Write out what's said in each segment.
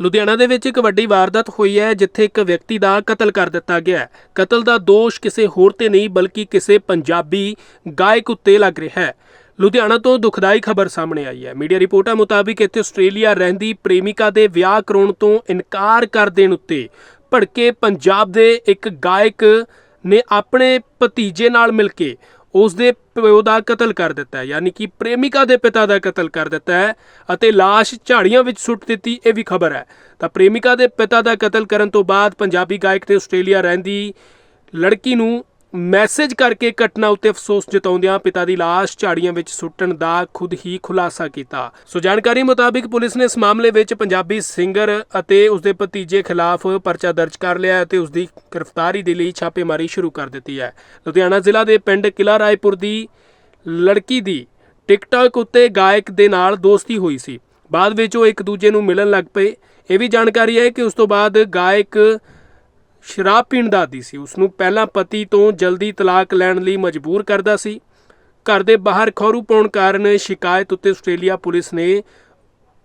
ਲੁਧਿਆਣਾ ਦੇ ਵਿੱਚ ਇੱਕ ਵੱਡੀ ਵਾਰਦਾਤ ਹੋਈ ਹੈ, ਜਿੱਥੇ ਇੱਕ ਵਿਅਕਤੀ ਦਾ ਕਤਲ ਕਰ ਦਿੱਤਾ ਗਿਆ ਹੈ। ਕਤਲ ਦਾ ਦੋਸ਼ ਕਿਸੇ ਹੋਰ ਤੇ ਨਹੀਂ, ਬਲਕਿ ਕਿਸੇ ਪੰਜਾਬੀ ਗਾਇਕ ਉੱਤੇ ਲੱਗ ਰਿਹਾ ਹੈ। ਲੁਧਿਆਣਾ ਤੋਂ ਦੁਖਦਾਈ ਖਬਰ ਸਾਹਮਣੇ ਆਈ ਹੈ। ਮੀਡੀਆ ਰਿਪੋਰਟਾਂ ਮੁਤਾਬਿਕ ਇੱਥੇ ਆਸਟ੍ਰੇਲੀਆ ਰਹਿੰਦੀ ਪ੍ਰੇਮਿਕਾ ਦੇ ਵਿਆਹ ਕਰਾਉਣ ਤੋਂ ਇਨਕਾਰ ਕਰ ਦੇਣ ਉੱਤੇ ਭੜਕੇ ਪੰਜਾਬ ਦੇ ਇੱਕ ਗਾਇਕ ਨੇ ਆਪਣੇ ਭਤੀਜੇ ਨਾਲ ਮਿਲ ਕੇ ਉਸ ਦੇ ਪਿਓ ਦਾ ਕਤਲ ਕਰ ਦਿੱਤਾ ਯਾਨੀ ਕਿ ਪ੍ਰੇਮਿਕਾ ਦੇ ਪਿਤਾ ਦਾ ਕਤਲ ਕਰ ਦਿੱਤਾ ਹੈ ਅਤੇ ਲਾਸ਼ ਝਾੜੀਆਂ ਵਿੱਚ ਸੁੱਟ ਦਿੱਤੀ, ਇਹ ਵੀ ਖਬਰ ਹੈ। ਤਾਂ ਪ੍ਰੇਮਿਕਾ ਦੇ ਪਿਤਾ ਦਾ ਕਤਲ ਕਰਨ ਤੋਂ ਬਾਅਦ ਪੰਜਾਬੀ ਗਾਇਕ ਤੇ ਆਸਟ੍ਰੇਲੀਆ ਰਹਿੰਦੀ ਲੜਕੀ ਨੂੰ ਮੈਸੇਜ ਕਰਕੇ ਘਟਨਾ ਉੱਤੇ ਅਫਸੋਸ ਜਤਾਉਂਦਿਆਂ ਪਿਤਾ ਦੀ ਲਾਸ਼ ਝਾੜੀਆਂ ਵਿੱਚ ਸੁੱਟਣ ਦਾ ਖੁਦ ਹੀ ਖੁਲਾਸਾ ਕੀਤਾ। ਸੋ ਜਾਣਕਾਰੀ ਮੁਤਾਬਿਕ ਪੁਲਿਸ ਨੇ ਇਸ ਮਾਮਲੇ ਵਿੱਚ ਪੰਜਾਬੀ ਸਿੰਗਰ ਅਤੇ ਉਸ ਦੇ ਭਤੀਜੇ ਖਿਲਾਫ ਪਰਚਾ ਦਰਜ ਕਰ ਲਿਆ ਅਤੇ ਉਸ ਦੀ ਗ੍ਰਿਫਤਾਰੀ ਦੇ ਲਈ ਛਾਪੇਮਾਰੀ ਸ਼ੁਰੂ ਕਰ ਦਿੱਤੀ ਹੈ। ਲੁਧਿਆਣਾ ਜ਼ਿਲ੍ਹਾ ਦੇ ਪਿੰਡ ਕਿਲਾ ਰਾਏਪੁਰ ਦੀ ਲੜਕੀ ਦੀ ਟਿਕਟੌਕ ਉੱਤੇ ਗਾਇਕ ਦੇ ਨਾਲ ਦੋਸਤੀ ਹੋਈ ਸੀ। ਬਾਅਦ ਵਿੱਚ ਉਹ ਇੱਕ ਦੂਜੇ ਨੂੰ ਮਿਲਣ ਲੱਗ ਪਏ। ਇਹ ਵੀ ਜਾਣਕਾਰੀ ਹੈ ਕਿ ਉਸ ਤੋਂ ਬਾਅਦ ਗਾਇਕ ਸ਼ਰਾਬ ਪੀਣ ਦਾ ਆਦੀ ਸੀ। ਉਸ ਨੂੰ ਪਹਿਲਾਂ ਪਤੀ ਤੋਂ ਜਲਦੀ ਤਲਾਕ ਲੈਣ ਲਈ ਮਜਬੂਰ ਕਰਦਾ ਸੀ। ਘਰ ਦੇ ਬਾਹਰ ਖੌਰੂ ਪਾਉਣ ਕਾਰਨ ਸ਼ਿਕਾਇਤ ਉੱਤੇ ਆਸਟ੍ਰੇਲੀਆ ਪੁਲਿਸ ਨੇ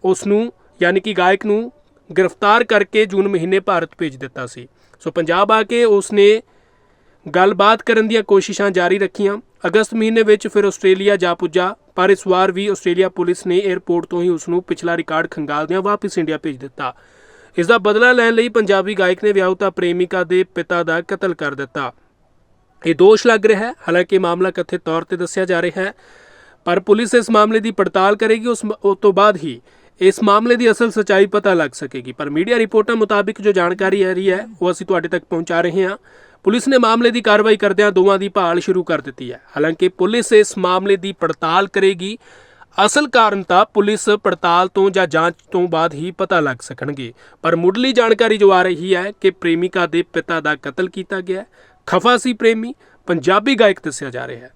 ਉਸ ਨੂੰ ਯਾਨੀ ਕਿ ਗਾਇਕ ਨੂੰ, ਗ੍ਰਿਫਤਾਰ ਕਰਕੇ ਜੂਨ ਮਹੀਨੇ ਭਾਰਤ ਭੇਜ ਦਿੱਤਾ ਸੀ। ਸੋ ਪੰਜਾਬ ਆ ਕੇ ਉਸ ਨੇ ਗੱਲਬਾਤ ਕਰਨ ਦੀਆਂ ਕੋਸ਼ਿਸ਼ਾਂ ਜਾਰੀ ਰੱਖੀਆਂ। ਅਗਸਤ ਮਹੀਨੇ ਵਿੱਚ ਫਿਰ ਆਸਟ੍ਰੇਲੀਆ ਜਾ ਪੁੱਜਾ, ਪਰ ਇਸ ਵਾਰ ਵੀ ਆਸਟ੍ਰੇਲੀਆ ਪੁਲਿਸ ਨੇ 에ਅਰਪੋਰਟ ਤੋਂ ਹੀ ਉਸ ਨੂੰ ਪਿਛਲਾ ਰਿਕਾਰਡ ਖੰਗਾਲਦਿਆਂ ਵਾਪਸ ਇੰਡੀਆ ਭੇਜ ਦਿੱਤਾ। ਇਸ ਦਾ ਬਦਲਾ ਲੈਣ ਲਈ ਪੰਜਾਬੀ ਗਾਇਕ ਨੇ ਵਿਆਹੁਤਾ ਪ੍ਰੇਮਿਕਾ ਦੇ ਪਿਤਾ ਦਾ ਕਤਲ ਕਰ ਦਿੱਤਾ। ਇਹ ਦੋਸ਼ ਲੱਗ ਰਿਹਾ ਹੈ। ਹਾਲਾਂਕਿ ਮਾਮਲਾ ਕਥਿਤ ਤੌਰ ਤੇ ਦੱਸਿਆ ਜਾ ਰਿਹਾ ਹੈ, ਪਰ ਪੁਲਿਸ ਇਸ ਮਾਮਲੇ ਦੀ ਪੜਤਾਲ ਕਰੇਗੀ ਉਸ ਤੋਂ ਬਾਅਦ ਹੀ ਇਸ ਮਾਮਲੇ ਦੀ ਅਸਲ ਸਚਾਈ ਪਤਾ ਲੱਗ ਸਕੇਗੀ। ਪਰ ਮੀਡੀਆ ਰਿਪੋਰਟਾਂ ਮੁਤਾਬਿਕ ਜੋ ਜਾਣਕਾਰੀ ਆ ਰਹੀ ਹੈ, ਉਹ ਅਸੀਂ ਤੁਹਾਡੇ ਤੱਕ ਪਹੁੰਚਾ ਰਹੇ ਹਾਂ। ਪੁਲਿਸ ਨੇ ਮਾਮਲੇ ਦੀ ਕਾਰਵਾਈ ਕਰਦਿਆਂ ਦੋਵਾਂ ਦੀ ਭਾਲ ਸ਼ੁਰੂ ਕਰ ਦਿੱਤੀ ਹੈ। ਹਾਲਾਂਕਿ ਪੁਲਿਸ ਇਸ ਮਾਮਲੇ ਦੀ ਪੜਤਾਲ ਕਰੇਗੀ ਅਸਲ ਕਾਰਨ ਤਾਂ ਪੁਲਿਸ ਪੜਤਾਲ ਤੋਂ ਜਾਂ ਜਾਂਚ ਤੋਂ ਬਾਅਦ ਹੀ ਪਤਾ ਲੱਗ ਸਕਣਗੇ। ਪਰ ਮੁੱਢਲੀ ਜਾਣਕਾਰੀ ਜੋ ਆ ਰਹੀ ਹੈ ਕਿ ਪ੍ਰੇਮਿਕਾ ਦੇ ਪਿਤਾ ਦਾ ਕਤਲ ਕੀਤਾ ਗਿਆ ਖਫਾ ਸੀ ਪ੍ਰੇਮੀ, ਪੰਜਾਬੀ ਗਾਇਕ ਦੱਸਿਆ ਜਾ ਰਿਹਾ ਹੈ।